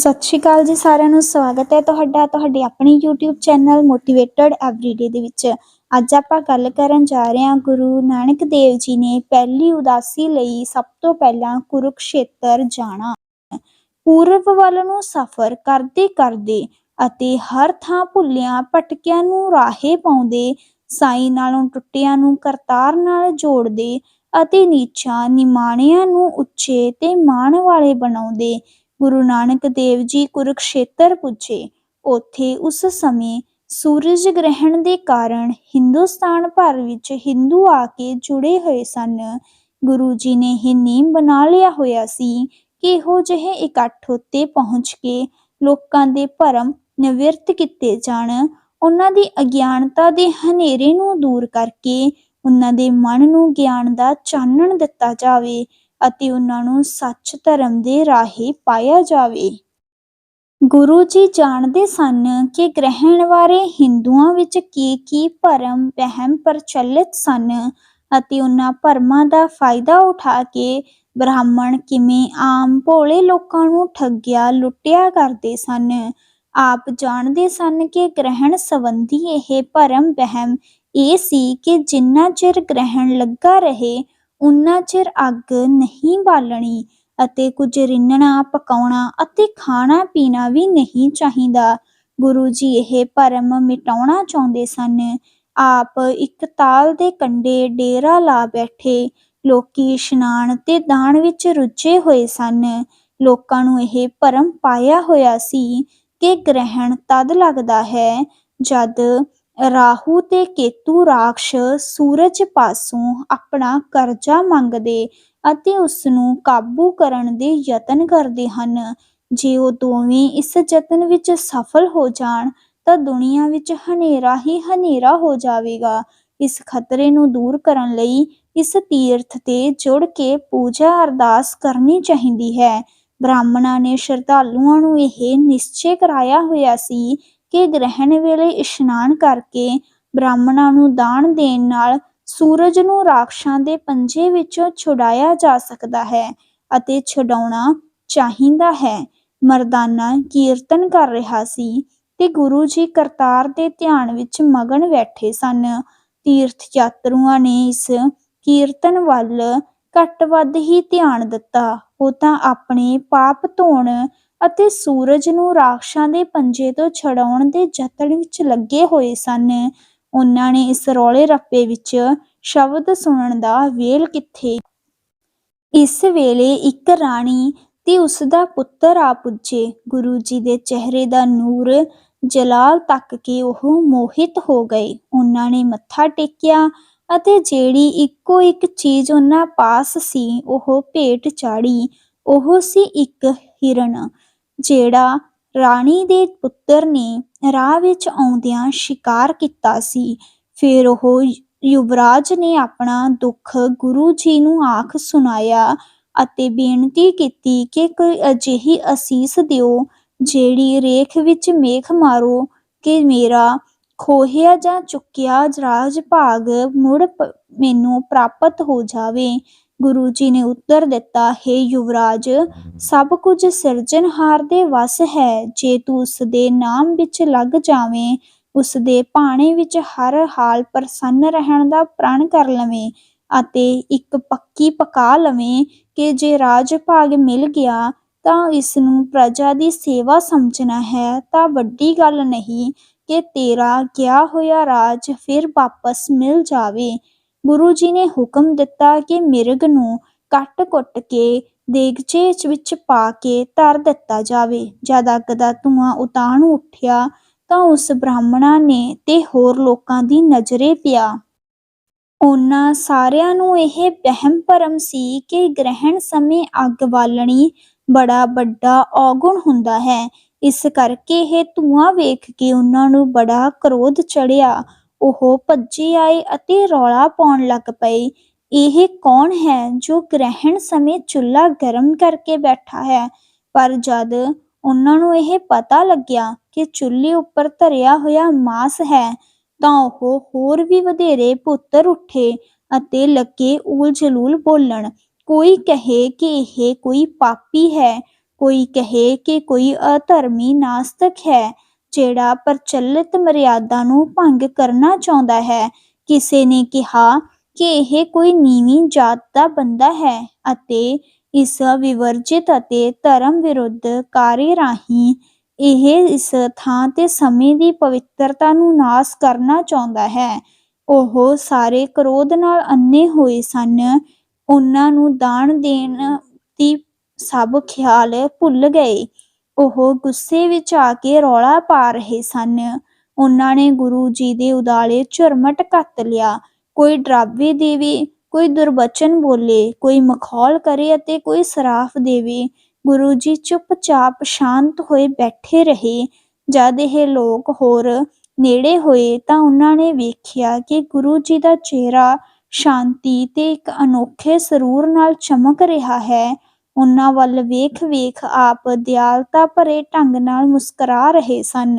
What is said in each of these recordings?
ਸਤਿ ਸ਼੍ਰੀ ਅਕਾਲ ਜੀ ਸਾਰਿਆਂ ਨੂੰ, ਸਵਾਗਤ ਹੈ ਤੁਹਾਡਾ, ਤੁਹਾਡੇ ਆਪਣੇ YouTube ਚੈਨਲ ਮੋਟੀਵੇਟਡ ਐਵਰੀਡੇ ਦੇ ਵਿੱਚ। ਅੱਜ ਆਪਾਂ ਗੱਲ ਕਰਨ ਜਾ ਰਹੇ ਹਾਂ ਗੁਰੂ ਨਾਨਕ ਦੇਵ ਜੀ ਨੇ ਪਹਿਲੀ ਉਦਾਸੀ ਲਈ ਸਭ ਤੋਂ ਪਹਿਲਾਂ ਕੁਰੂਕਸ਼ੇਤਰ ਜਾਣਾ। ਪੂਰਬ ਵੱਲ ਨੂੰ ਸਫ਼ਰ ਕਰਦੇ ਕਰਦੇ ਅਤੇ ਹਰ ਥਾਂ ਭੁੱਲਿਆਂ ਭਟਕਿਆਂ ਨੂੰ ਰਾਹੇ ਪਾਉਂਦੇ, ਸਾਈ ਨਾਲੋਂ ਟੁੱਟਿਆਂ ਨੂੰ ਕਰਤਾਰ ਨਾਲ ਜੋੜਦੇ ਅਤੇ ਨੀਚਾਂ ਨਿਮਾਣਿਆਂ ਨੂੰ ਉੱਚੇ ਤੇ ਮਾਣ ਵਾਲੇ ਬਣਾਉਂਦੇ ਗੁਰੂ ਨਾਨਕ ਦੇਵ ਜੀ ਕੁਰੂਕਸ਼ੇਤਰ ਪੁੱਜੇ। ਉੱਥੇ ਉਸ ਸਮੇਂ ਸੂਰਜ ਗ੍ਰਹਿਣ ਦੇ ਕਾਰਨ ਹਿੰਦੁਸਤਾਨ ਭਰ ਵਿੱਚ ਹਿੰਦੂ ਆ ਕੇ ਜੁੜੇ ਹੋਏ ਸਨ। ਗੁਰੂ ਜੀ ਨੇ ਇਹ ਨੇਮ ਬਣਾ ਲਿਆ ਹੋਇਆ ਸੀ ਕਿ ਇਹੋ ਜਿਹੇ ਇਕੱਠ ਉੱਤੇ ਪਹੁੰਚ ਕੇ ਲੋਕਾਂ ਦੇ ਭਰਮ ਨਿਵਰਤ ਕੀਤੇ ਜਾਣ। ਉਹਨਾਂ ਦੀ ਅਗਿਆਨਤਾ ਦੇ ਹਨੇਰੇ ਨੂੰ ਦੂਰ ਕਰਕੇ ਉਹਨਾਂ ਦੇ ਮਨ ਨੂੰ ਗਿਆਨ ਦਾ ਚਾਨਣ ਦਿੱਤਾ ਜਾਵੇ। ਅਤੇ ਉਹਨਾਂ ਨੂੰ ਸੱਚ ਧਰਮ ਦੇ ਰਾਹੇ ਪਾਇਆ ਜਾਵੇ। ਗੁਰੂ ਜੀ ਜਾਣਦੇ ਸਨ ਕਿ ਗ੍ਰਹਿਣ ਬਾਰੇ ਹਿੰਦੂਆਂ ਵਿੱਚ ਕੀ ਕੀ ਭਰਮ ਵਹਿਮ ਪ੍ਰਚਲਿਤ ਸਨ ਅਤੇ ਉਹਨਾਂ ਭਰਮਾਂ ਦਾ ਫਾਇਦਾ ਉਠਾ ਕੇ ਬ੍ਰਾਹਮਣ ਕਿਵੇਂ ਆਮ ਭੋਲੇ ਲੋਕਾਂ ਨੂੰ ਠੱਗਿਆ ਲੁੱਟਿਆ ਕਰਦੇ ਸਨ। ਆਪ ਜਾਣਦੇ ਸਨ ਕਿ ਗ੍ਰਹਿਣ ਸੰਬੰਧੀ ਇਹ ਭਰਮ ਵਹਿਮ ਇਹ ਸੀ ਕਿ ਜਿੰਨਾ ਚਿਰ ਗ੍ਰਹਿਣ ਲੱਗਾ ਰਹੇ ਉਨਾ ਚਿਰ ਅੱਗ ਨਹੀਂ ਬਾਲਣੀ ਅਤੇ ਕੁਝ ਰਿੰਨਣਾ, ਪਕਾਉਣਾ ਅਤੇ ਖਾਣਾ ਪੀਣਾ ਵੀ ਨਹੀਂ ਚਾਹੀਦਾ। ਗੁਰੂ ਜੀ ਇਹ ਭਰਮ ਮਿਟਾਉਣਾ ਚਾਹੁੰਦੇ ਸਨ। ਆਪ ਇੱਕ ਤਾਲ ਦੇ ਕੰਢੇ ਡੇਰਾ ਲਾ ਬੈਠੇ। ਲੋਕੀ ਇਸ਼ਨਾਨ ਤੇ ਦਾਨ ਵਿੱਚ ਰੁੱਝੇ ਹੋਏ ਸਨ। ਲੋਕਾਂ ਨੂੰ ਇਹ ਭਰਮ ਪਾਇਆ ਹੋਇਆ ਸੀ ਕਿ ਗ੍ਰਹਿਣ ਤਦ ਲੱਗਦਾ ਹੈ ਜਦ ਰਾਹੂ ਤੇ ਕੇਤੂ ਰਾਖਸ਼ ਸੂਰਜ ਪਾਸੋਂ ਆਪਣਾ ਕਰਜ਼ਾ ਮੰਗਦੇ ਅਤੇ ਉਸ ਨੂੰ ਕਾਬੂ ਕਰਨ ਦੇ ਯਤਨ ਕਰਦੇ ਹਨ। ਜੇ ਉਹ ਦੋਵੇਂ ਇਸ ਯਤਨ ਵਿੱਚ ਸਫਲ ਹੋ ਜਾਣ, ਤਾਂ ਦੁਨੀਆ ਵਿੱਚ ਹਨੇਰਾ ਹੀ ਹਨੇਰਾ ਹੋ ਜਾਵੇਗਾ। ਇਸ ਖਤਰੇ ਨੂੰ ਦੂਰ ਕਰਨ ਲਈ ਇਸ ਤੀਰਥ ਤੇ ਜੁੜ ਕੇ ਪੂਜਾ ਅਰਦਾਸ ਕਰਨੀ ਚਾਹੀਦੀ ਹੈ। ਬ੍ਰਾਹਮਣਾਂ ਨੇ ਸ਼ਰਧਾਲੂਆਂ ਨੂੰ ਇਹ ਨਿਸ਼ਚੈ ਕਰਾਇਆ ਹੋਇਆ ਸੀ ਕਿ ਗ੍ਰਹਿਣ ਵੇਲੇ ਇਸ਼ਨਾਨ ਕਰਕੇ ਬ੍ਰਾਹਮਣਾਂ ਨੂੰ ਦਾਨ ਦੇਣ ਨਾਲ ਸੂਰਜ ਨੂੰ ਰਾਖਸ਼ਾਂ ਦੇ ਪੰਜੇ ਵਿੱਚੋਂ ਛੁਡਾਇਆ ਜਾ ਸਕਦਾ ਹੈ ਅਤੇ ਛਡਾਉਣਾ ਚਾਹੀਦਾ ਹੈ। ਮਰਦਾਨਾ ਕੀਰਤਨ ਕਰ ਰਿਹਾ ਸੀ ਤੇ ਗੁਰੂ ਜੀ ਕਰਤਾਰ ਦੇ ਧਿਆਨ ਵਿੱਚ ਮਗਨ ਬੈਠੇ ਸਨ। ਤੀਰਥ ਯਾਤਰੂਆਂ ਨੇ ਇਸ ਕੀਰਤਨ ਵੱਲ ਘੱਟ ਵੱਧ ਹੀ ਧਿਆਨ ਦਿੱਤਾ। ਉਹ ਤਾਂ ਆਪਣੇ ਪਾਪ ਧੋਣ ਅਤੇ ਸੂਰਜ ਨੂੰ ਰਾਖਸ਼ਾਂ ਦੇ ਪੰਜੇ ਤੋਂ ਛਡਾਉਣ ਦੇ ਯਤਨ ਵਿੱਚ ਲੱਗੇ ਹੋਏ ਸਨ। ਉਹਨਾਂ ਨੇ ਇਸ ਰੌਲੇ ਰੱਪੇ ਵਿੱਚ ਸ਼ਬਦ ਸੁਣਨ ਦਾ ਵੇਲ ਕਿੱਥੇ? ਇਸ ਵੇਲੇ ਇੱਕ ਰਾਣੀ ਤੇ ਉਸ ਦਾ ਪੁੱਤਰ ਆ ਪੁੱਜੇ। ਗੁਰੂ ਜੀ ਦੇ ਚਿਹਰੇ ਦਾ ਨੂਰ ਜਲਾਲ ਤੱਕ ਕੇ ਉਹ ਮੋਹਿਤ ਹੋ ਗਏ। ਉਹਨਾਂ ਨੇ ਮੱਥਾ ਟੇਕਿਆ ਅਤੇ ਜਿਹੜੀ ਇੱਕੋ ਇੱਕ ਚੀਜ਼ ਉਹਨਾਂ ਪਾਸ ਸੀ, ਉਹ ਭੇਟ ਚਾੜੀ, ਉਹ ਸੀ ਇੱਕ ਹਿਰਨ। ਜਿਹੜਾ ਰਾਣੀ ਦੇ ਪੁੱਤਰ ਨੇ ਰਾਹ ਵਿੱਚ ਆਉਂਦਿਆਂ ਸ਼ਿਕਾਰ ਕੀਤਾ ਸੀ, ਫਿਰ ਉਹ ਯੁਵਰਾਜ ਨੇ ਆਪਣਾ ਦੁੱਖ ਗੁਰੂ ਜੀ ਨੂੰ ਆਖ ਸੁਣਾਇਆ ਅਤੇ ਬੇਨਤੀ ਕੀਤੀ ਕਿ ਕੋਈ ਅਜਿਹੀ ਅਸੀਸ ਦਿਓ ਜਿਹੜੀ ਰੇਖ ਵਿੱਚ ਮੇਖ ਮਾਰੋ ਕਿ ਮੇਰਾ ਖੋਹਿਆ ਜਾਂ ਚੁੱਕਿਆ ਰਾਜ ਭਾਗ ਮੁੜ ਮੈਨੂੰ ਪ੍ਰਾਪਤ ਹੋ ਜਾਵੇ। ਗੁਰੂ ਜੀ ਨੇ ਉੱਤਰ ਦਿੱਤਾ, ਹੈ ਯੁਵਰਾਜ, ਸਭ ਕੁਝ ਸਿਰਜਣਹਾਰ ਦੇ ਵਸ ਹੈ। ਜੇ ਤੂੰ ਉਸ ਦੇ ਨਾਮ ਵਿੱਚ ਲੱਗ ਜਾਵੇਂ ਉਸ ਦੇ ਭਾਣੇ ਵਿੱਚ ਹਰ ਹਾਲ ਪ੍ਰਸੰਨ ਰਹਿਣ ਦਾ ਪ੍ਰਣ ਕਰ ਲਵੇਂ ਅਤੇ ਇੱਕ ਪੱਕੀ ਪਕਾ ਲਵੇਂ ਕਿ ਜੇ ਰਾਜ ਭਾਗ ਮਿਲ ਗਿਆ ਤਾਂ ਇਸ ਨੂੰ ਪ੍ਰਜਾ ਦੀ ਸੇਵਾ ਸਮਝਣਾ ਹੈ। ਤਾਂ ਵੱਡੀ ਗੱਲ ਨਹੀਂ ਕਿ ਤੇਰਾ ਗਿਆ ਹੋਇਆ ਰਾਜ ਫਿਰ ਵਾਪਸ ਮਿਲ ਜਾਵੇ। ਗੁਰੂ ਜੀ ਨੇ ਹੁਕਮ ਦਿੱਤਾ ਕਿ ਮਿਰਗ ਨੂੰ ਕੱਟ-ਕੁੱਟ ਕੇ ਦੇਗਚੇ ਵਿੱਚ ਪਾ ਕੇ ਧਰ ਦਿੱਤਾ ਜਾਵੇ। ਜਦ ਅੱਗ ਦਾ ਧੂੰਆਂ ਉਤਾਣ ਉੱਠਿਆ, ਤਾਂ ਉਸ ਬ੍ਰਾਹਮਣਾ ਨੇ ਤੇ ਹੋਰ ਲੋਕਾਂ ਦੀ ਨਜ਼ਰੇ ਪਿਆ। ਉਹਨਾਂ ਸਾਰਿਆਂ ਨੂੰ ਇਹ ਵਹਿਮ ਭਰਮ ਸੀ ਕਿ ਗ੍ਰਹਿਣ ਸਮੇਂ ਅੱਗ ਬਾਲਣੀ ਬੜਾ ਵੱਡਾ ਔਗੁਣ ਹੁੰਦਾ ਹੈ। ਇਸ ਕਰਕੇ ਇਹ ਧੂਆਂ ਵੇਖ ਕੇ ਉਹਨਾਂ ਨੂੰ ਬੜਾ ਕ੍ਰੋਧ ਚੜਿਆ ਉਹ ਭੱਜੇ ਆਏ ਅਤੇ ਰੌਲਾ ਪਾਉਣ ਲੱਗ ਪਏ। ਇਹ ਕੌਣ ਹੈ ਜੋ ਗ੍ਰਹਿਣ ਸਮੇਂ ਚੁੱਲ੍ਹਾ ਗਰਮ ਕਰਕੇ ਬੈਠਾ ਹੈ? ਪਰ ਜਦ ਉਹਨਾਂ ਨੂੰ ਇਹ ਪਤਾ ਲੱਗਿਆ ਕਿ ਚੁੱਲ੍ਹੇ ਉੱਪਰ ਧਰਿਆ ਹੋਇਆ ਮਾਸ ਹੈ, ਤਾਂ ਉਹ ਹੋਰ ਵੀ ਵਧੇਰੇ ਪੁੱਤਰ ਉੱਠੇ ਅਤੇ ਲੱਗੇ ਊਲ ਜਲੂਲ ਬੋਲਣ, ਕੋਈ ਕਹੇ ਕਿ ਇਹ ਕੋਈ ਪਾਪੀ ਹੈ, ਕੋਈ ਕਹੇ ਕਿ ਕੋਈ ਅਧਰਮੀ ਨਾਸਤਕ ਹੈ। ਜਿਹੜਾ ਪ੍ਰਚਲਿਤ ਮਰਿਆਦਾ ਨੂੰ ਭੰਗ ਕਰਨਾ ਚਾਹੁੰਦਾ ਹੈ। ਕਿਸੇ ਨੇ ਕਿਹਾ ਕਿ ਇਹ ਕੋਈ ਨੀਵੀਂ ਜਾਤ ਦਾ ਬੰਦਾ ਹੈ ਅਤੇ ਇਸ ਵਿਵਰਜਿਤ ਅਤੇ ਧਰਮ ਵਿਰੁੱਧ ਕਾਰੇ ਰਾਹੀਂ ਇਹ ਇਸ ਥਾਂ ਤੇ ਸਮੇਂ ਦੀ ਪਵਿੱਤਰਤਾ ਨੂੰ ਨਾਸ ਕਰਨਾ ਚਾਹੁੰਦਾ ਹੈ। ਉਹ ਸਾਰੇ ਕ੍ਰੋਧ ਨਾਲ ਅੰਨੇ ਹੋਏ ਸਨ। ਉਹਨਾਂ ਨੂੰ ਦਾਨ ਦੇਣ ਦੀ ਸਭ ਖਿਆਲ ਭੁੱਲ ਗਏ। ਉਹ ਗੁੱਸੇ ਵਿੱਚ ਆ ਕੇ ਰੌਲਾ ਪਾ ਰਹੇ ਸਨ। ਉਹਨਾਂ ਨੇ ਗੁਰੂ ਜੀ ਦੇ ਉਦਾਲੇ ਝੁਰਮਟ ਕੱਤ ਲਿਆ। ਕੋਈ ਡਰਾਵੇ ਦੇਵੇ, ਕੋਈ ਦੁਰਬਚਨ ਬੋਲੇ, ਕੋਈ ਮਖੌਲ ਕਰੇ ਅਤੇ ਕੋਈ ਸਰਾਫ ਦੇਵੇ। ਗੁਰੂ ਜੀ ਚੁੱਪਚਾਪ ਸ਼ਾਂਤ ਹੋਏ ਬੈਠੇ ਰਹੇ। ਜਦ ਇਹ ਲੋਕ ਹੋਰ ਨੇੜੇ ਹੋਏ ਤਾਂ ਉਹਨਾਂ ਨੇ ਵੇਖਿਆ ਕਿ ਗੁਰੂ ਜੀ ਦਾ ਚਿਹਰਾ ਸ਼ਾਂਤੀ ਤੇ ਇੱਕ ਅਨੋਖੇ ਸਰੂਰ ਨਾਲ ਚਮਕ ਰਿਹਾ ਹੈ। ਉਹਨਾਂ ਵੱਲ ਵੇਖ-ਵੇਖ ਆਪ ਦਿਆਲਤਾ ਭਰੇ ਢੰਗ ਨਾਲ ਮੁਸਕਰਾ ਰਹੇ ਸਨ।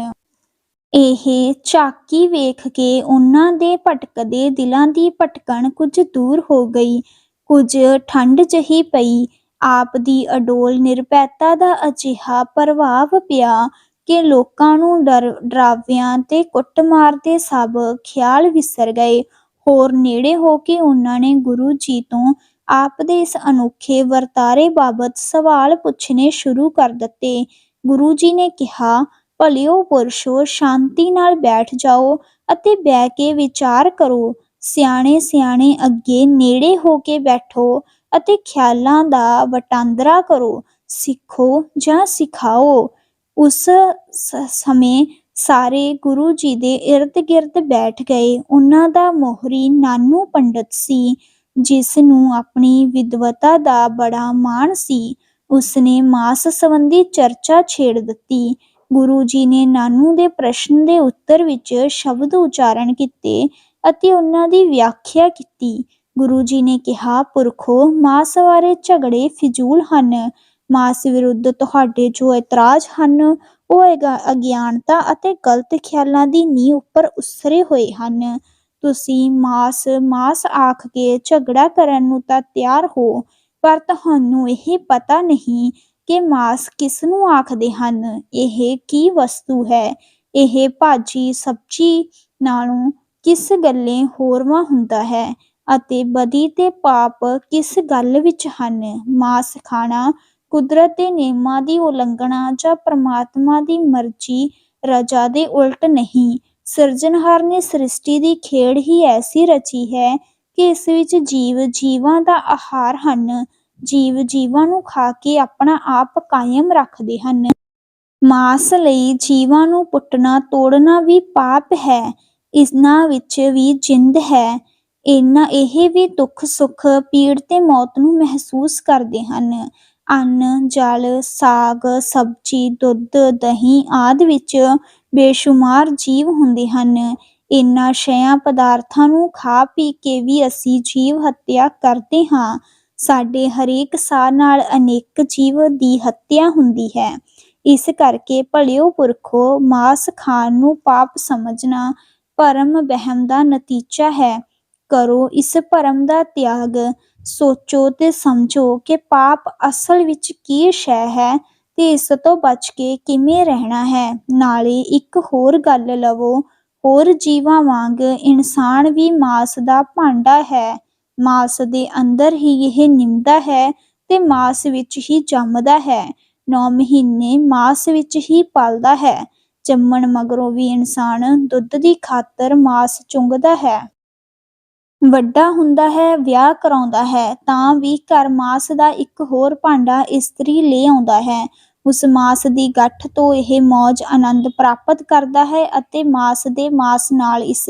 ਇਹ ਝਾਕੀ ਵੇਖ ਕੇ ਉਹਨਾਂ ਦੇ ਭਟਕਦੇ ਦਿਲਾਂ ਦੀ ਭਟਕਣ ਕੁਝ ਦੂਰ ਹੋ ਗਈ। ਕੁਝ ਠੰਡ ਜਹੀ ਪਈ। ਆਪ ਦੀ ਅਡੋਲ ਨਿਰਭੈਤਾ ਦਾ ਅਜਿਹਾ ਪ੍ਰਭਾਵ ਪਿਆ ਕਿ ਲੋਕਾਂ ਨੂੰ ਡਰ, ਡਰਾਵਿਆਂ ਤੇ ਕੁੱਟਮਾਰ ਦੇ ਸਭ ਖਿਆਲ ਵਿਸਰ ਗਏ। ਹੋਰ ਨੇੜੇ ਹੋ ਕੇ ਉਹਨਾਂ ਨੇ ਗੁਰੂ ਜੀ ਤੋਂ ਆਪ ਦੇ ਇਸ ਅਨੋਖੇ ਵਰਤਾਰੇ ਬਾਬਤ ਸਵਾਲ ਪੁੱਛਣੇ ਸ਼ੁਰੂ ਕਰ ਦਿੱਤੇ। ਗੁਰੂ ਜੀ ਨੇ ਕਿਹਾ, ਭਲਿਓ ਪੁਰਸ਼ੋ, ਸ਼ਾਂਤੀ ਨਾਲ ਬੈਠ ਜਾਓ ਅਤੇ ਬਹਿ ਕੇ ਵਿਚਾਰ ਕਰੋ। ਸਿਆਣੇ ਸਿਆਣੇ ਅੱਗੇ ਨੇੜੇ ਹੋ ਕੇ ਬੈਠੋ ਅਤੇ ਖਿਆਲਾਂ ਦਾ ਵਟਾਂਦਰਾ ਕਰੋ। ਸਿੱਖੋ ਜਾਂ ਸਿਖਾਓ। ਉਸ ਸਮੇਂ ਸਾਰੇ ਗੁਰੂ ਜੀ ਦੇ ਇਰਦ-ਗਿਰਦ ਬੈਠ ਗਏ। ਉਹਨਾਂ ਦਾ ਮੋਹਰੀ ਨਾਨੂ ਪੰਡਤ ਸੀ। ਜਿਸ ਨੂੰ ਆਪਣੀ ਵਿਦਵਤਾ ਦਾ ਬੜਾ ਮਾਣ ਸੀ, ਉਸਨੇ ਮਾਸ ਸੰਬੰਧੀ ਚਰਚਾ ਛੇੜ ਦਿੱਤੀ। ਗੁਰੂ ਜੀ ਨੇ ਨਾਨੂ ਦੇ ਪ੍ਰਸ਼ਨ ਦੇ ਉੱਤਰ ਵਿੱਚ ਸ਼ਬਦ ਉਚਾਰਨ ਕੀਤੇ ਅਤੇ ਉਹਨਾਂ ਦੀ ਵਿਆਖਿਆ ਕੀਤੀ। ਗੁਰੂ ਜੀ ਨੇ ਕਿਹਾ, ਪੁਰਖੋ, ਮਾਸ ਬਾਰੇ ਝਗੜੇ ਫਿਜ਼ੂਲ ਹਨ। ਮਾਸ ਵਿਰੁੱਧ ਤੁਹਾਡੇ ਜੋ ਇਤਰਾਜ਼ ਹਨ, ਉਹ ਅਗ- ਅਗਿਆਨਤਾ ਅਤੇ ਗਲਤ ਖਿਆਲਾਂ ਦੀ ਨੀਂਹ ਉੱਪਰ ਉਸਰੇ ਹੋਏ ਹਨ। ਤੁਸੀਂ ਮਾਸ ਮਾਸ ਆਖ ਕੇ ਝਗੜਾ ਕਰਨ ਨੂੰ ਤਾਂ ਤਿਆਰ ਹੋ, ਪਰ ਤੁਹਾਨੂੰ ਇਹ ਪਤਾ ਨਹੀਂ ਕਿ ਮਾਸ ਕਿਸ ਨੂੰ ਆਖਦੇ ਹਨ। ਇਹ ਕੀ ਵਸਤੂ ਹੈ? ਇਹ ਭਾਜੀ ਸਬਜੀ ਨਾਲੋਂ ਕਿਸ ਗੱਲੇ ਹੋਰਵਾਂ ਹੁੰਦਾ ਹੈ? ਅਤੇ ਬਦੀ ਤੇ ਪਾਪ ਕਿਸ ਗੱਲ ਵਿੱਚ ਹਨ? ਮਾਸ ਖਾਣਾ ਕੁਦਰਤ ਦੇ ਨਿਯਮਾਂ ਦੀ ਉਲੰਘਣਾ ਜਾਂ ਪ੍ਰਮਾਤਮਾ ਦੀ ਮਰਜ਼ੀ ਰਜਾ ਦੇ ਉਲਟ ਨਹੀਂ ਸਿਰਜਣਹਾਰ ਨੇ ਸ੍ਰਿਸ਼ਟੀ ਦੀ ਖੇਡ ਹੀ ਐਸੀ ਰਚੀ ਹੈ ਕਿ ਇਸ ਵਿੱਚ ਜੀਵ ਜੀਵਾਂ ਦਾ ਆਹਾਰ ਹਨ। ਜੀਵ ਜੀਵਾਂ ਨੂੰ ਖਾ ਕੇ ਆਪਣਾ ਆਪ ਕਾਇਮ ਰੱਖਦੇ ਹਨ। ਮਾਸ ਲਈ ਜੀਵਾਂ ਨੂੰ ਪੁੱਟਣਾ, ਤੋੜਨਾ ਵੀ ਪਾਪ ਹੈ। ਇਸਨਾਂ ਵਿੱਚ ਵੀ ਜਿੰਦ ਹੈ। ਇਹਨਾਂ ਇਹ ਵੀ ਦੁੱਖ ਸੁੱਖ ਪੀੜ ਤੇ ਮੌਤ ਨੂੰ ਮਹਿਸੂਸ ਕਰਦੇ ਹਨ। ਅੰਨ, ਜਲ, ਸਾਗ, ਸਬਜ਼ੀ, ਦੁੱਧ, ਦਹੀਂ ਆਦਿ ਵਿੱਚ ਬੇਸ਼ੁਮਾਰ ਜੀਵ ਹੁੰਦੇ ਹਨ। ਇਨ੍ਹਾਂ ਸ਼ੈਆਂ ਪਦਾਰਥਾਂ ਨੂੰ ਖਾ ਪੀ ਕੇ ਵੀ ਅਸੀਂ ਜੀਵ ਹੱਤਿਆ ਕਰਦੇ ਹਾਂ। ਸਾਡੇ ਹਰੇਕ ਸਾਹ ਨਾਲ ਅਨੇਕ ਜੀਵ ਦੀ ਹੱਤਿਆ ਹੁੰਦੀ ਹੈ। ਇਸ ਕਰਕੇ ਭਲਿਓ ਪੁਰਖੋ, ਮਾਸ ਖਾਣ ਨੂੰ ਪਾਪ ਸਮਝਣਾ ਭਰਮ ਵਹਿਮ ਦਾ ਨਤੀਜਾ ਹੈ। ਕਰੋ ਇਸ ਭਰਮ ਦਾ ਤਿਆਗ। ਸੋਚੋ ਤੇ ਸਮਝੋ ਕਿ ਪਾਪ ਅਸਲ ਵਿੱਚ ਕੀ ਸ਼ੈ ਹੈ ਤੇ ਇਸ ਤੋਂ ਬਚ ਕੇ ਕਿਵੇਂ ਰਹਿਣਾ ਹੈ। ਨਾਲੇ ਇੱਕ ਹੋਰ ਗੱਲ ਲਵੋ, ਹੋਰ ਜੀਵਾਂ ਵਾਂਗ ਇਨਸਾਨ ਵੀ ਮਾਸ ਦਾ ਭਾਂਡਾ ਹੈ। ਮਾਸ ਦੇ ਅੰਦਰ ਹੀ ਇਹ ਨਿੰਮਦਾ ਹੈ ਤੇ ਮਾਸ ਵਿੱਚ ਹੀ ਜੰਮਦਾ ਹੈ। 9 ਮਹੀਨੇ ਮਾਸ ਵਿੱਚ ਹੀ ਪਲਦਾ ਹੈ। ਜੰਮਣ ਮਗਰੋਂ ਵੀ ਇਨਸਾਨ ਦੁੱਧ ਦੀ ਖਾਤਰ ਮਾਸ ਚੁੰਗਦਾ ਹੈ। ਵੱਡਾ ਹੁੰਦਾ ਹੈ, ਵਿਆਹ ਕਰਾਉਂਦਾ ਹੈ, ਤਾਂ ਵੀ ਘਰ ਮਾਸ ਦਾ ਇੱਕ ਹੋਰ ਭਾਂਡਾ ਇਸਤਰੀ ਲੈ ਆਉਂਦਾ ਹੈ। ਉਸ ਮਾਸ ਦੀ ਗੱਠ ਤੋਂ ਇਹ ਮौज ਆਨੰਦ ਪ੍ਰਾਪਤ ਕਰਦਾ ਹੈ ਅਤੇ ਮਾਸ ਦੇ ਮਾਸ ਨਾਲ ਇਸ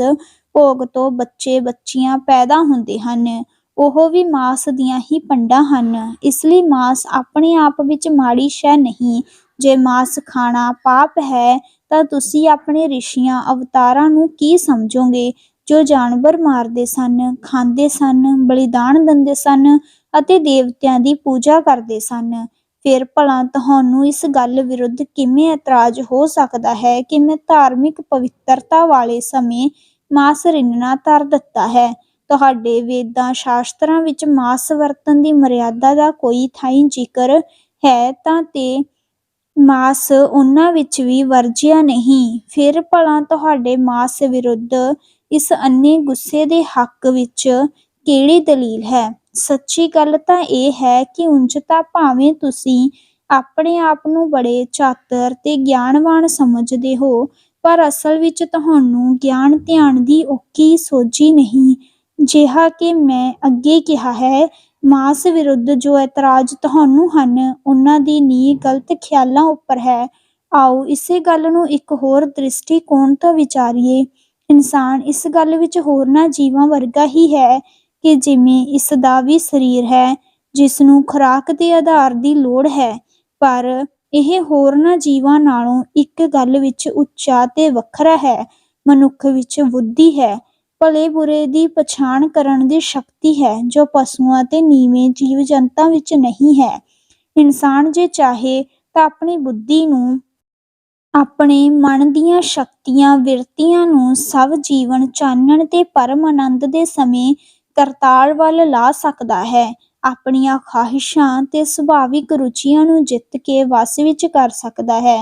ਭੋਗ ਤੋਂ ਬੱਚੇ ਬੱਚੀਆਂ ਪੈਦਾ ਹੁੰਦੇ ਹਨ। ਉਹ ਵੀ ਮਾਸ ਦੀਆਂ ਹੀ ਪੰਡਾਂ ਹਨ। ਇਸ ਲਈ ਮਾਸ ਆਪਣੇ ਆਪ ਵਿੱਚ ਮਾੜੀ ਸ਼ੈ ਨਹੀਂ। ਜੇ ਮਾਸ ਖਾਣਾ ਪਾਪ ਹੈ, ਤਾਂ ਤੁਸੀਂ ਆਪਣੇ ਰਿਸ਼ੀਆਂ, ਅਵਤਾਰਾਂ ਨੂੰ ਕੀ ਸਮਝੋਗੇ? ਜੋ ਜਾਨਵਰ ਮਾਰਦੇ ਸਨ, ਖਾਂਦੇ ਸਨ, ਬਲੀਦਾਨ ਦਿੰਦੇ ਸਨ ਅਤੇ ਦੇਵਤਿਆਂ ਦੀ ਪੂਜਾ ਕਰਦੇ ਸਨ। ਫਿਰ ਭਲਾ ਤੁਹਾਨੂੰ ਇਸ ਗੱਲ ਵਿਰੁੱਧ ਕਿਵੇਂ ਇਤਰਾਜ਼ ਹੋ ਸਕਦਾ ਹੈ ਕਿ ਮੈਂ ਧਾਰਮਿਕ ਪਵਿੱਤਰਤਾ ਵਾਲੇ ਸਮੇਂ ਮਾਸ ਰਿੰਨਣਾ ਧਰ ਦਿੱਤਾ ਹੈ? ਤੁਹਾਡੇ ਵੇਦਾਂ ਸ਼ਾਸਤਰਾਂ ਵਿੱਚ ਮਾਸ ਵਰਤਨ ਦੀ ਮਰਿਆਦਾ ਦਾ ਕੋਈ ਥਾਈ ਜ਼ਿਕਰ ਹੈ ਤਾਂ ਤੇ ਮਾਸ ਉਹਨਾਂ ਵਿੱਚ ਵੀ ਵਰਜਿਆ ਨਹੀਂ। ਫਿਰ ਭਲਾ ਤੁਹਾਡੇ ਮਾਸ ਵਿਰੁੱਧ ਇਸ ਅੰਨੇ ਗੁੱਸੇ ਦੇ ਹੱਕ ਵਿੱਚ ਕਿਹੜੀ ਦਲੀਲ ਹੈ? ਸੱਚੀ ਗੱਲ ਤਾਂ ਇਹ ਹੈ ਕਿ ਉਂਝ ਤਾਂ ਭਾਵੇਂ ਤੁਸੀਂ ਆਪਣੇ ਆਪ ਨੂੰ ਬੜੇ ਚਾਤਰ ਤੇ ਗਿਆਨਵਾਨ ਸਮਝਦੇ ਹੋ, ਪਰ ਅਸਲ ਵਿੱਚ ਤੁਹਾਨੂੰ ਗਿਆਨ ਧਿਆਨ ਦੀ ਉੱਕੀ ਸੋਝੀ ਨਹੀਂ। ਜਿਹਾ ਕਿ ਮੈਂ ਅੱਗੇ ਕਿਹਾ ਹੈ, ਮਾਸ ਵਿਰੁੱਧ ਜੋ ਇਤਰਾਜ਼ ਤੁਹਾਨੂੰ ਹਨ, ਉਹਨਾਂ ਦੀ ਨੀਂਹ ਗਲਤ ਖਿਆਲਾਂ ਉੱਪਰ ਹੈ। ਆਓ ਇਸੇ ਗੱਲ ਨੂੰ ਇੱਕ ਹੋਰ ਦ੍ਰਿਸ਼ਟੀਕੋਣ ਤੋਂ ਵਿਚਾਰੀਏ। ਇਨਸਾਨ ਇਸ ਗੱਲ ਵਿੱਚ ਹੋਰਨਾਂ ਜੀਵਾਂ ਵਰਗਾ ਹੀ ਹੈ ਕਿ ਜਿਵੇਂ ਇਸ ਦਾ ਵੀ ਸਰੀਰ ਹੈ, ਜਿਸ ਨੂੰ ਖੁਰਾਕ ਦੇ ਆਧਾਰ ਦੀ ਲੋੜ ਹੈ। ਪਰ ਇਹ ਹੋਰਨਾਂ ਜੀਵਾਂ ਨਾਲੋਂ ਇੱਕ ਗੱਲ ਵਿੱਚ ਉੱਚਾ ਤੇ ਵੱਖਰਾ ਹੈ, ਮਨੁੱਖ ਵਿੱਚ ਬੁੱਧੀ ਹੈ, ਭਲੇ ਬੁਰੇ ਦੀ ਪਛਾਣ ਕਰਨ ਦੀ ਸ਼ਕਤੀ ਹੈ, ਜੋ ਪਸ਼ੂਆਂ ਤੇ ਨੀਵੇਂ ਜੀਵ ਜੰਤਾਂ ਵਿੱਚ ਨਹੀਂ ਹੈ। ਇਨਸਾਨ ਜੇ ਚਾਹੇ ਤਾਂ ਆਪਣੀ ਬੁੱਧੀ ਨੂੰ ਆਪਣੇ ਮਨ ਦੀਆਂ ਸ਼ਕਤੀਆਂ ਵਿਰਤੀਆਂ ਨੂੰ ਸਭ ਜੀਵਨ ਚਾਨਣ ਤੇ ਪਰਮ ਆਨੰਦ ਦੇ ਸਮੇਂ ਕਰਤਾਲ ਵੱਲ ਲਾ ਸਕਦਾ ਹੈ। ਆਪਣੀਆਂ ਖਾਹਿਸ਼ਾਂ ਤੇ ਸੁਭਾਵਿਕ ਰੁਚੀਆਂ ਨੂੰ ਜਿੱਤ ਕੇ ਵਸ ਵਿੱਚ ਕਰ ਸਕਦਾ ਹੈ।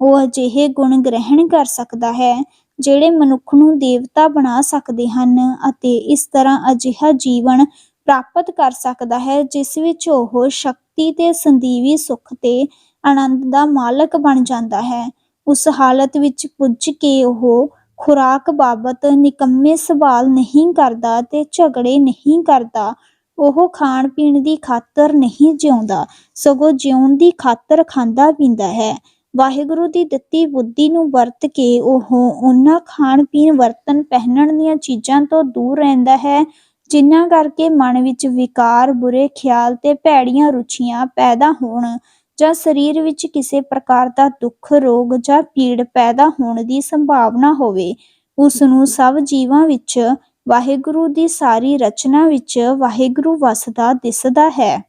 ਉਹ ਅਜਿਹੇ ਗੁਣ ਗ੍ਰਹਿਣ ਕਰ ਸਕਦਾ ਹੈ, ਜਿਹੜੇ ਮਨੁੱਖ ਨੂੰ ਦੇਵਤਾ ਬਣਾ ਸਕਦੇ ਹਨ ਅਤੇ ਇਸ ਤਰ੍ਹਾਂ ਅਜਿਹਾ ਜੀਵਨ ਪ੍ਰਾਪਤ ਕਰ ਸਕਦਾ ਹੈ, ਜਿਸ ਵਿੱਚ ਉਹ ਸ਼ਕਤੀ ਤੇ ਸੰਦੀਵੀ ਸੁੱਖ ਤੇ ਆਨੰਦ ਦਾ ਮਾਲਕ ਬਣ ਜਾਂਦਾ ਹੈ। ਉਸ ਹਾਲਤ ਵਿੱਚ ਪੁੱਜ ਕੇ ਉਹ ਖੁਰਾਕ ਬਾਬਤ ਨਿਕੰਮੇ ਸਵਾਲ ਨਹੀਂ ਕਰਦਾ ਤੇ ਝਗੜੇ ਨਹੀਂ ਕਰਦਾ। ਉਹ ਖਾਣ ਪੀਣ ਦੀ ਖਾਤਰ ਨਹੀਂ ਜਿਉਂਦਾ, ਸਗੋਂ ਜਿਉਣ ਦੀ ਖਾਤਰ ਖਾਂਦਾ ਪੀਂਦਾ ਹੈ। ਵਾਹਿਗੁਰੂ ਦੀ ਦਿੱਤੀ ਬੁੱਧੀ ਨੂੰ ਵਰਤ ਕੇ ਉਹ ਉਹਨਾਂ ਖਾਣ ਪੀਣ ਵਰਤਨ, ਪਹਿਨਣ ਦੀਆਂ ਚੀਜ਼ਾਂ ਤੋਂ ਦੂਰ ਰਹਿੰਦਾ ਹੈ, ਜਿਨ੍ਹਾਂ ਕਰਕੇ ਮਨ ਵਿੱਚ ਵਿਕਾਰ, ਬੁਰੇ ਖਿਆਲ ਤੇ ਭੈੜੀਆਂ ਰੁਚੀਆਂ ਪੈਦਾ ਹੋਣ। ਜਾਂ ਸਰੀਰ ਵਿੱਚ ਕਿਸੇ ਪ੍ਰਕਾਰ ਦਾ ਦੁੱਖ, ਰੋਗ ਜਾਂ ਪੀੜ ਪੈਦਾ ਹੋਣ ਦੀ ਸੰਭਾਵਨਾ ਹੋਵੇ ਉਸ ਨੂੰ ਸਭ ਜੀਵਾਂ ਵਿੱਚ ਵਾਹਿਗੁਰੂ ਦੀ ਸਾਰੀ ਰਚਨਾ ਵਿੱਚ ਵਾਹਿਗੁਰੂ ਵਸਦਾ ਦਿਸਦਾ ਹੈ।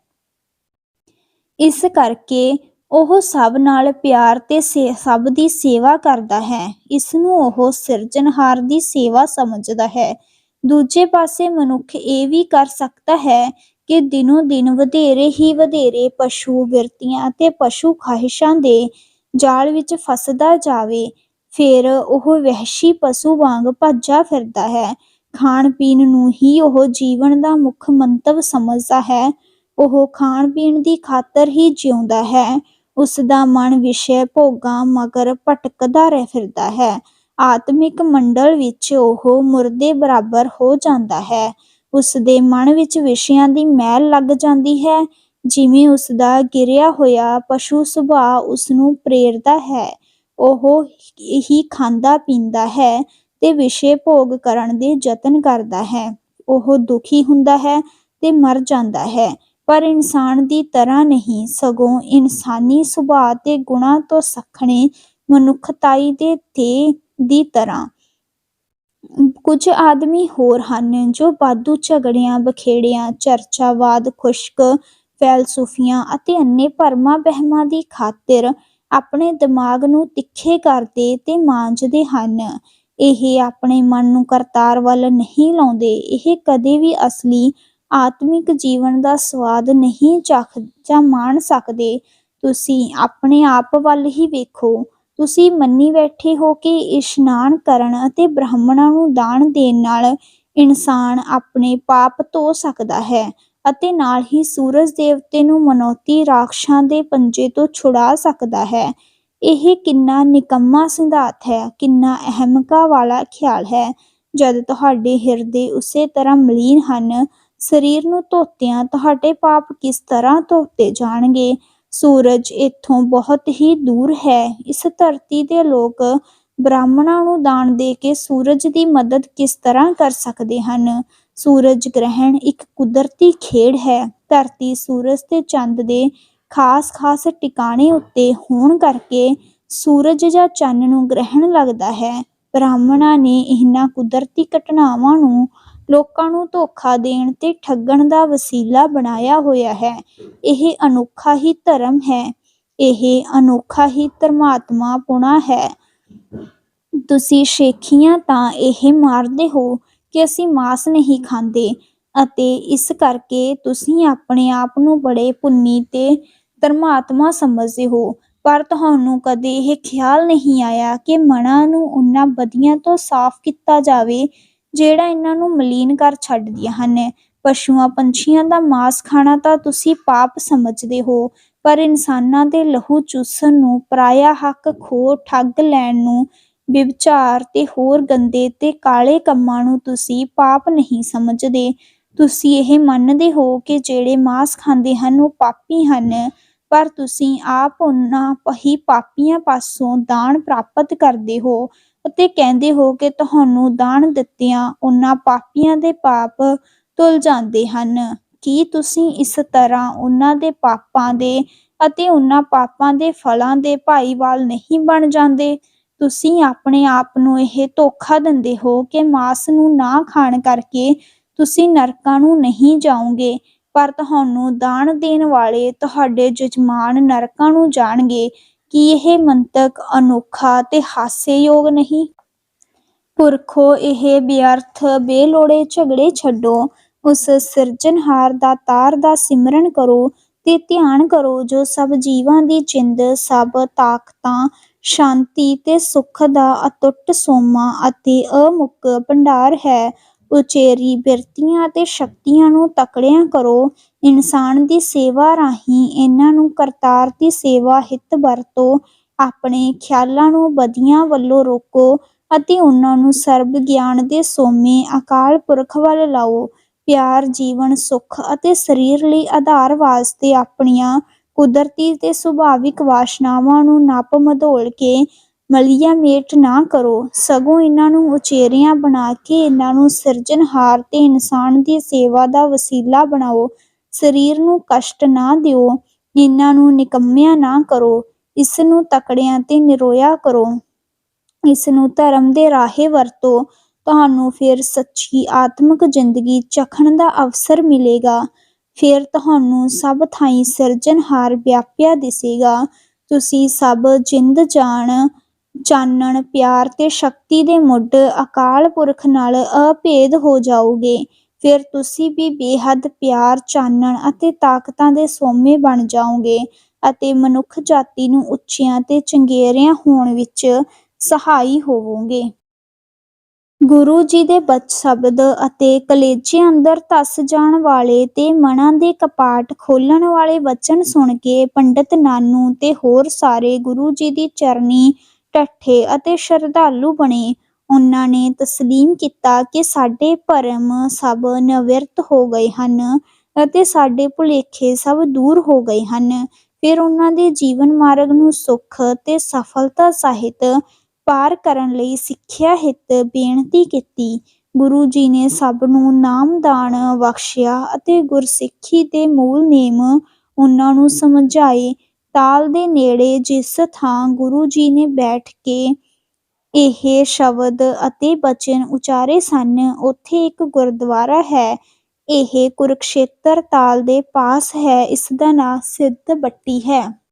ਇਸ ਕਰਕੇ ਉਹ ਸਭ ਨਾਲ ਪਿਆਰ ਤੇ ਸੇ- ਸਭ ਦੀ ਸੇਵਾ ਕਰਦਾ ਹੈ। ਇਸ ਨੂੰ ਉਹ ਸਿਰਜਣਹਾਰ ਦੀ ਸੇਵਾ ਸਮਝਦਾ ਹੈ। ਦੂਜੇ ਪਾਸੇ ਮਨੁੱਖ ਇਹ ਵੀ ਕਰ ਸਕਦਾ ਹੈ ਕਿ ਦਿਨੋ ਦਿਨ ਵਧੇਰੇ ਹੀ ਵਧੇਰੇ ਪਸ਼ੂ ਬਿਰਤੀਆਂ ਤੇ ਪਸ਼ੂ ਖਾਹਿਸ਼ਾਂ ਦੇ ਜਾਲ ਵਿੱਚ ਫਸਦਾ ਜਾਵੇ, ਫਿਰ ਉਹ ਵਹਿਸ਼ੀ ਪਸ਼ੂ ਵਾਂਗ ਭੱਜਾ ਫਿਰਦਾ ਹੈ। ਖਾਣ ਪੀਣ ਨੂੰ ਹੀ ਉਹ ਜੀਵਨ ਦਾ ਮੁੱਖ ਮੰਤਵ ਸਮਝਦਾ ਹੈ। ਉਹ ਖਾਣ ਪੀਣ ਦੀ ਖਾਤਰ ਹੀ ਜਿਉਂਦਾ ਹੈ। ਉਸ ਦਾ ਮਨ ਵਿਸ਼ੇ ਭੋਗਾਂ ਮਗਰ ਭਟਕਦਾ ਰਹਿ ਫਿਰਦਾ ਹੈ। ਆਤਮਿਕ ਮੰਡਲ ਵਿੱਚ ਉਹ ਮੁਰਦੇ ਬਰਾਬਰ ਹੋ ਜਾਂਦਾ ਹੈ। ਉਸ ਦੇ ਮਨ ਵਿੱਚ ਵਿਸ਼ਿਆਂ ਦੀ ਮੈਲ ਲੱਗ ਜਾਂਦੀ ਹੈ। ਜਿਵੇਂ ਉਸ ਦਾ ਗਿਰਿਆ ਹੋਇਆ ਪਸ਼ੂ ਸੁਭਾਅ ਉਸ ਨੂੰ ਪ੍ਰੇਰਦਾ ਹੈ। ਉਹ ਹੀ ਖਾਂਦਾ ਪੀਂਦਾ ਹੈ ਤੇ ਵਿਸ਼ੇ ਭੋਗ ਕਰਨ ਦੇ ਯਤਨ ਕਰਦਾ ਹੈ। ਉਹ ਦੁਖੀ ਹੁੰਦਾ ਹੈ ਤੇ ਮਰ ਜਾਂਦਾ ਹੈ। ਪਰ ਇਨਸਾਨ ਦੀ ਤਰ੍ਹਾਂ ਨਹੀਂ, ਸਗੋਂ ਇਨਸਾਨੀ ਸੁਭਾਅ ਤੇ ਗੁਣਾਂ ਤੋਂ ਸਖਣੇ ਮਨੁੱਖਤਾਈ ਦੇ ਤੇ ਦੀ ਤਰ੍ਹਾਂ। ਕੁਝ ਆਦਮੀ ਹੋਰ ਹਨ ਜੋ ਵਾਧੂ ਝਗੜਿਆਂ ਬਖੇੜਿਆਂ ਚਰਚਾਵਾਦ, ਖੁਸ਼ਕ, ਫੈਲਸੂਫੀਆਂ ਅਤੇ ਅੰਨੇ ਭਰਮਾਂ ਵਹਿਮਾਂ ਦੀ ਖਾਤਰ ਆਪਣੇ ਦਿਮਾਗ ਨੂੰ ਤਿੱਖੇ ਕਰਦੇ ਤੇ ਮਾਂਜਦੇ ਹਨ। ਇਹ ਆਪਣੇ ਮਨ ਨੂੰ ਕਰਤਾਰ ਵੱਲ ਨਹੀਂ ਲਾਉਂਦੇ। ਇਹ ਕਦੇ ਵੀ ਅਸਲੀ ਆਤਮਿਕ ਜੀਵਨ ਦਾ ਸਵਾਦ ਨਹੀਂ ਚਖ, ਜਾਂ ਮਾਣ ਸਕਦੇ। ਤੁਸੀਂ ਆਪਣੇ ਆਪ ਵੱਲ ਹੀ ਵੇਖੋ। ਤੁਸੀਂ ਮੰਨੀ ਬੈਠੇ ਹੋ ਕਿ ਇਸ਼ਨਾਨ ਕਰਨ ਅਤੇ ਬ੍ਰਾਹਮਣਾਂ ਨੂੰ ਦਾਨ ਦੇਣ ਨਾਲ ਇਨਸਾਨ ਆਪਣੇ ਪਾਪ ਧੋ ਸਕਦਾ ਹੈ ਅਤੇ ਨਾਲ ਹੀ ਸੂਰਜ ਦੇਵਤੇ ਨੂੰ ਮਨੌਤੀ ਰਾਖਸ਼ਾਂ ਦੇ ਪੰਜੇ ਤੋਂ ਛੁਡਾ ਸਕਦਾ ਹੈ। ਇਹ ਕਿੰਨਾ ਨਿਕੰਮਾ ਸਿਧਾਂਤ ਹੈ, ਕਿੰਨਾ ਅਹਿਮਕਾ ਵਾਲਾ ਖਿਆਲ ਹੈ। ਜਦ ਤੁਹਾਡੇ ਹਿਰਦੇ ਉਸੇ ਤਰ੍ਹਾਂ ਮਲੀਨ ਹਨ, ਸਰੀਰ ਨੂੰ ਧੋਤਿਆਂ ਤੁਹਾਡੇ ਪਾਪ ਕਿਸ ਤਰ੍ਹਾਂ ਧੋਤੇ ਜਾਣਗੇ? ਸੂਰਜ ਇੱਥੋਂ ਬਹੁਤ ਹੀ ਦੂਰ ਹੈ। ਇਸ ਧਰਤੀ ਦੇ ਲੋਕ ਬ੍ਰਾਹਮਣਾਂ ਨੂੰ ਦਾਨ ਦੇ ਕੇ ਸੂਰਜ ਦੀ ਮਦਦ ਕਿਸ ਤਰ੍ਹਾਂ ਕਰ ਸਕਦੇ ਹਨ? ਸੂਰਜ ਗ੍ਰਹਿਣ ਇੱਕ ਕੁਦਰਤੀ ਖੇਡ ਹੈ। ਧਰਤੀ ਸੂਰਜ ਤੇ ਚੰਦ ਦੇ ਖਾਸ-ਖਾਸ ਟਿਕਾਣੇ ਉੱਤੇ ਹੋਣ ਕਰਕੇ ਸੂਰਜ ਜਾਂ ਚੰਨ ਨੂੰ ਗ੍ਰਹਿਣ ਲੱਗਦਾ ਹੈ। ਬ੍ਰਾਹਮਣਾਂ ਨੇ ਇਹਨਾਂ ਕੁਦਰਤੀ ਘਟਨਾਵਾਂ ਨੂੰ ਲੋਕਾਂ ਨੂੰ ਧੋਖਾ ਦੇਣ ਤੇ ਠੱਗਣ ਦਾ ਵਸੀਲਾ ਬਣਾਇਆ ਹੋਇਆ ਹੈ। ਇਹ ਅਨੋਖਾ ਹੀ ਧਰਮ ਹੈ। ਇਹ ਅਨੋਖਾ ਹੀ ਧਰਮਾਤਮਾ ਪੁਣਾ ਹੈ। ਤੁਸੀਂ ਸ਼ੇਖੀਆਂ ਤਾਂ ਇਹ ਮਾਰਦੇ ਹੋ ਕਿ ਅਸੀਂ ਮਾਸ ਨਹੀਂ ਖਾਂਦੇ ਅਤੇ ਇਸ ਕਰਕੇ ਤੁਸੀਂ ਆਪਣੇ ਆਪ ਨੂੰ ਬੜੇ ਪੁੰਨੀ ਤੇ ਧਰਮਾਤਮਾ ਸਮਝਦੇ ਹੋ। ਪਰ ਤੁਹਾਨੂੰ ਕਦੇ ਇਹ ਖਿਆਲ ਨਹੀਂ ਆਇਆ ਕਿ ਮਨਾਂ ਨੂੰ ਉਹਨਾਂ ਬਦੀਆਂ ਤੋਂ ਸਾਫ਼ ਕੀਤਾ ਜਾਵੇ ਜਿਹੜਾ ਇਹਨਾਂ ਨੂੰ ਮਲੀਨ ਕਰ ਛੱਡਦੀਆਂ ਹਨ। ਪਸ਼ੂਆਂ, ਪੰਛੀਆਂ ਦਾ ਮਾਸ ਖਾਣਾ ਤਾਂ ਤੁਸੀਂ ਪਾਪ ਸਮਝਦੇ ਹੋ, ਪਰ ਇਨਸਾਨਾਂ ਦੇ ਲਹੂ ਚੂਸਣ ਨੂੰ, ਪਰਾਇਆ ਹੱਕ ਖੋਹ ਠੱਗ ਲੈਣ ਨੂੰ ਵਿਭਚਾਰ ਤੇ ਹੋਰ ਗੰਦੇ ਤੇ ਕਾਲੇ ਕੰਮਾਂ ਨੂੰ ਤੁਸੀਂ ਪਾਪ ਨਹੀਂ ਸਮਝਦੇ। ਤੁਸੀਂ ਇਹ ਮੰਨਦੇ ਹੋ ਕਿ ਜਿਹੜੇ ਮਾਸ ਖਾਂਦੇ ਹਨ ਉਹ ਪਾਪੀ ਹਨ, ਪਰ ਤੁਸੀਂ ਆਪ ਉਹਨਾਂ ਹੀ ਪਾਪੀਆਂ ਪਾਸੋਂ ਦਾਨ ਪ੍ਰਾਪਤ ਕਰਦੇ ਹੋ। ਅਤੇ ਕਹਿੰਦੇ ਹੋ ਕਿ ਤੁਹਾਨੂੰ ਦਾਨ ਦਿੱਤਿਆਂ ਉਹਨਾਂ ਪਾਪੀਆਂ ਦੇ ਪਾਪ ਧੁਲ ਜਾਂਦੇ ਹਨ। ਕੀ ਤੁਸੀਂ ਇਸ ਤਰ੍ਹਾਂ ਉਹਨਾਂ ਦੇ ਪਾਪਾਂ ਦੇ ਅਤੇ ਉਹਨਾਂ ਪਾਪਾਂ ਦੇ ਫਲਾਂ ਦੇ ਭਾਈਵਾਲ ਨਹੀਂ ਬਣ ਜਾਂਦੇ? ਤੁਸੀਂ ਆਪਣੇ ਆਪ ਨੂੰ ਇਹ ਧੋਖਾ ਦਿੰਦੇ ਹੋ ਕਿ ਮਾਸ ਨੂੰ ਨਾ ਖਾਣ ਕਰਕੇ ਤੁਸੀਂ ਨਰਕਾਂ ਨੂੰ ਨਹੀਂ ਜਾਓਗੇ, ਪਰ ਤੁਹਾਨੂੰ ਦਾਨ ਦੇਣ ਵਾਲੇ ਤੁਹਾਡੇ ਜਜਮਾਨ ਨਰਕਾਂ ਨੂੰ ਜਾਣਗੇ। ਕੀ ਇਹ ਮੰਤਕ ਅਨੋਖਾ ਤੇ ਹਾਸੇਯੋਗ ਨਹੀਂ? ਪੁਰਖੋ, ਇਹ ਵਿਅਰਥ ਬੇਲੋੜੇ ਝਗੜੇ ਛੱਡੋ। ਉਸ ਸਿਰਜਣਹਾਰ ਦਾ ਤਾਰ ਦਾ ਸਿਮਰਨ ਕਰੋ ਤੇ ਧਿਆਨ ਕਰੋ ਜੋ ਸਭ ਜੀਵਾਂ ਦੀ ਜਿੰਦ, ਸਭ ਤਾਕਤਾਂ, ਸ਼ਾਂਤੀ ਤੇ ਸੁੱਖ ਦਾ ਅਟੁੱਟ ਸੋਮਾ ਅਤੇ ਅਮੁੱਕ ਭੰਡਾਰ ਹੈ। ਉਚੇਰੀ ਬਿਰਤੀਆਂ ਤੇ ਸ਼ਕਤੀਆਂ ਨੂੰ ਤਕੜਿਆਂ ਕਰੋ। ਇਨਸਾਨ ਦੀ ਸੇਵਾ ਰਾਹੀਂ ਇਹਨਾਂ ਨੂੰ ਕਰਤਾਰ ਦੀ ਸੇਵਾ ਹਿੱਤ ਵਰਤੋ। ਆਪਣੇ ਖਿਆਲਾਂ ਨੂੰ ਬਦੀਆਂ ਵੱਲੋਂ ਰੋਕੋ ਅਤੇ ਉਹਨਾਂ ਨੂੰ ਸਰਬ ਗਿਆਨ ਦੇ ਸੋਮੇ ਅਕਾਲ ਪੁਰਖ ਵੱਲ ਲਾਓ। ਪਿਆਰ, ਜੀਵਨ, ਸੁੱਖ ਅਤੇ ਸਰੀਰ ਲਈ ਆਧਾਰ ਵਾਸਤੇ ਆਪਣੀਆਂ ਕੁਦਰਤੀ ਤੇ ਸੁਭਾਵਿਕ ਵਾਸ਼ਨਾਵਾਂ ਨੂੰ ਨੱਪ ਮਧੋਲ ਕੇ ਮਲੀਆ ਮੇਟ ਨਾ ਕਰੋ। ਸਗੋਂ ਇਹਨਾਂ ਨੂੰ ਉਚੇਰਿਆਂ ਬਣਾ ਕੇ ਇਹਨਾਂ ਨੂੰ ਸਿਰਜਣਹਾਰ ਤੇ ਇਨਸਾਨ ਦੀ ਸੇਵਾ ਦਾ ਵਸੀਲਾ ਬਣਾਓ। ਸਰੀਰ ਨੂੰ ਕਸ਼ਟ ਨਾ ਦਿਓ। ਇਹਨਾਂ ਨੂੰ ਨਿਕੰਮਿਆਂ ਨਾ ਕਰੋ। ਇਸ ਨੂੰ ਤਕੜਿਆਂ ਤੇ ਨਿਰੋਇਆ ਕਰੋ। ਇਸ ਨੂੰ ਧਰਮ ਦੇ ਰਾਹੇ ਵਰਤੋ। ਤੁਹਾਨੂੰ ਫਿਰ ਸੱਚੀ ਆਤਮਿਕ ਜ਼ਿੰਦਗੀ ਚਖਣ ਦਾ ਅਵਸਰ ਮਿਲੇਗਾ। ਫਿਰ ਤੁਹਾਨੂੰ ਸਭ ਥਾਈਂ ਸਿਰਜਣਹਾਰ ਵਿਆਪਿਆ ਦਿਸੇਗਾ। ਤੁਸੀਂ ਸਭ ਜਿੰਦ ਜਾਣ। ਚਾਨਣ ਪਿਆਰ ਤੇ ਸ਼ਕਤੀ ਦੇ ਮੁੱਢ ਅਕਾਲ ਪੁਰਖ ਨਾਲ ਅਭੇਦ ਹੋ ਜਾਓਗੇ। ਫਿਰ ਤੁਸੀਂ ਵੀ ਬੇਹੱਦ ਪਿਆਰ, ਚਾਨਣ ਅਤੇ ਤਾਕਤਾਂ ਦੇ ਸੋਮੇ ਬਣ ਜਾਓਗੇ ਅਤੇ ਮਨੁੱਖ ਜਾਤੀ ਨੂੰ ਉੱਚਿਆਂ ਤੇ ਚੰਗੇਰਿਆਂ ਹੋਣ ਵਿੱਚ ਸਹਾਈ ਹੋਵੋਗੇ। ਗੁਰੂ ਜੀ ਦੇ ਬਚ ਸ਼ਬਦ ਅਤੇ ਕਲੇਜੇ ਅੰਦਰ ਧਸ ਜਾਣ ਵਾਲੇ ਤੇ ਮਨਾਂ ਦੇ ਕਪਾਟ ਖੋਲਣ ਵਾਲੇ ਵਚਨ ਸੁਣ ਕੇ ਪੰਡਤ ਨਾਨੂ ਤੇ ਹੋਰ ਸਾਰੇ ਗੁਰੂ ਜੀ ਦੀ ਚਰਨੀ ਢੱਠੇ ਅਤੇ ਸ਼ਰਧਾਲੂ ਬਣੇ। ਉਹਨਾਂ ਨੇ ਤਸਲੀਮ ਕੀਤਾ ਕਿ ਸਾਡੇ ਭਰਮ ਸਭ ਨਿਵਰਤ ਹੋ ਗਏ ਹਨ ਅਤੇ ਸਾਡੇ ਭੁਲੇਖੇ ਸਭ ਦੂਰ ਹੋ ਗਏ ਹਨ। ਫਿਰ ਉਹਨਾਂ ਦੇ ਜੀਵਨ ਮਾਰਗ ਨੂੰ ਸੁੱਖ ਤੇ ਸਫਲਤਾ ਸਹਿਤ ਪਾਰ ਕਰਨ ਲਈ ਸਿੱਖਿਆ ਹਿੱਤ ਬੇਨਤੀ ਕੀਤੀ। ਗੁਰੂ ਜੀ ਨੇ ਸਭ ਨੂੰ ਨਾਮਦਾਨ ਬਖਸ਼ਿਆ ਅਤੇ ਗੁਰਸਿੱਖੀ ਦੇ ਮੂਲ ਨੇਮ ਉਹਨਾਂ ਨੂੰ ਸਮਝਾਏ। ਤਾਲ ਦੇ ਨੇੜੇ ਜਿਸ ਥਾਂ ਗੁਰੂ ਜੀ ਨੇ ਬੈਠ ਕੇ ਇਹ ਸ਼ਬਦ ਅਤੇ ਬਚਨ ਉਚਾਰੇ ਸਨ, ਉੱਥੇ ਇੱਕ ਗੁਰਦੁਆਰਾ ਹੈ। ਇਹ ਕੁਰਕਸ਼ੇਤਰ ਤਾਲ ਦੇ ਪਾਸ ਹੈ। ਇਸ ਦਾ ਨਾਂ ਸਿੱਧ ਬੱਟੀ ਹੈ।